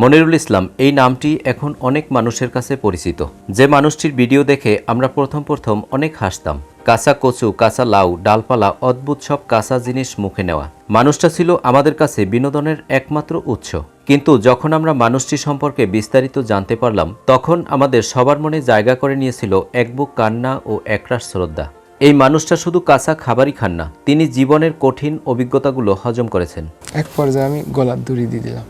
মনিরুল ইসলাম, এই নামটি এখন অনেক মানুষের কাছে পরিচিত। যে মানুষটির ভিডিও দেখে আমরা প্রথম প্রথম অনেক হাসতাম। কাঁচা কচু, কাঁচা লাউ, ডালপালা, অদ্ভুত সব কাঁচা জিনিস মুখে নেওয়া। মানুষটা ছিল আমাদের কাছে বিনোদনের একমাত্র উৎস। কিন্তু যখন আমরা মানুষটি সম্পর্কে বিস্তারিত জানতে পারলাম, তখন আমাদের সবার মনে জায়গা করে নিয়েছিল এক বুক কান্না ও একরাশ শ্রদ্ধা। এই মানুষটা শুধু কাঁচা খাবারই খান না, তিনি জীবনের কঠিন অভিজ্ঞতাগুলো হজম করেছেন। এক পর্যায়ে আমি গলার দড়ি দিয়ে দিলাম।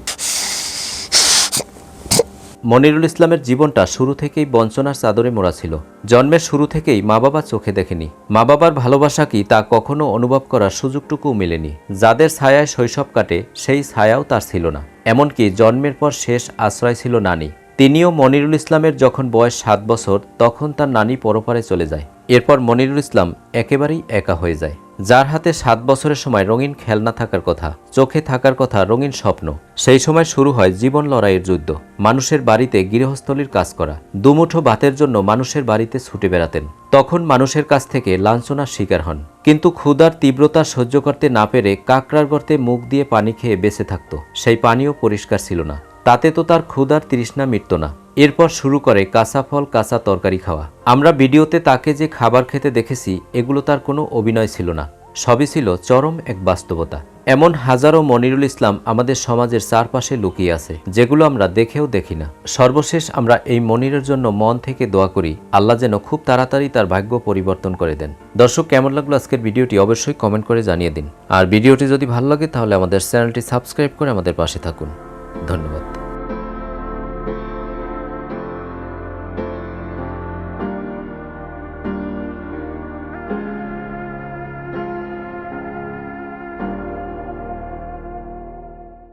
মনিরুল ইসলামের জীবনটা শুরু থেকেই বঞ্চনার চাদরে মোড়া ছিল। জন্মের শুরু থেকেই মা বাবা চোখে দেখেনি। মা বাবার ভালোবাসা কি তা কখনো অনুভব করার সুযোগটুকু মেলেনি। যাদের ছায়ায় শৈশব কাটে, সেই ছায়াও তার ছিল না। এমনকি জন্মের পর শেষ আশ্রয় ছিল নানি। তিনিও মনিরুল ইসলামের যখন বয়স সাত বছর, তখন তার নানি পরপারে চলে যায়। এরপর মনিরুল ইসলাম একেবারেই একা হয়ে যায়। যার হাতে সাত বছরের সময় রঙিন খেলনা থাকার কথা, চোখে থাকার কথা, রঙিন স্বপ্ন। সেই সময় শুরু হয় জীবন লড়াইয়ের যুদ্ধ, মানুষের বাড়িতে গৃহস্থলীর কাজ করা। দুমুঠো ভাতের জন্য মানুষের বাড়িতে ছুটে বেড়াতেন। তখন মানুষের কাছ থেকে লাঞ্ছনার শিকার হন। কিন্তু ক্ষুধার তীব্রতা সহ্য করতে না পেরে কাকড়ার গর্তে মুখ দিয়ে পানি খেয়ে বেঁচে থাকত। সেই পানিও পরিষ্কার ছিল না। তাতে তো তার ক্ষুধার তৃষ্ণা মিটত না। এরপর শুরু করে কাঁচা ফল, কাঁচা তরকারি খাওয়া। আমরা ভিডিওতে তাকে যে খাবার খেতে দেখেছি, এগুলো তার কোনো অভিনয় ছিল না। সবই ছিল চরম এক বাস্তবতা। এমন হাজারো মনিরুল ইসলাম আমাদের সমাজের চারপাশে লুকিয়ে আছে, যেগুলো আমরা দেখেও দেখি না। সর্বশেষ আমরা এই মনিরের জন্য মন থেকে দোয়া করি, আল্লাহ যেন খুব তাড়াতাড়ি তার ভাগ্য পরিবর্তন করে দেন। দর্শক, কেমন লাগল আজকের ভিডিওটি অবশ্যই কমেন্ট করে জানিয়ে দিন। আর ভিডিওটি যদি ভালো লাগে, তাহলে আমাদের চ্যানেলটি সাবস্ক্রাইব করে আমাদের পাশে থাকুন। ধন্যবাদ।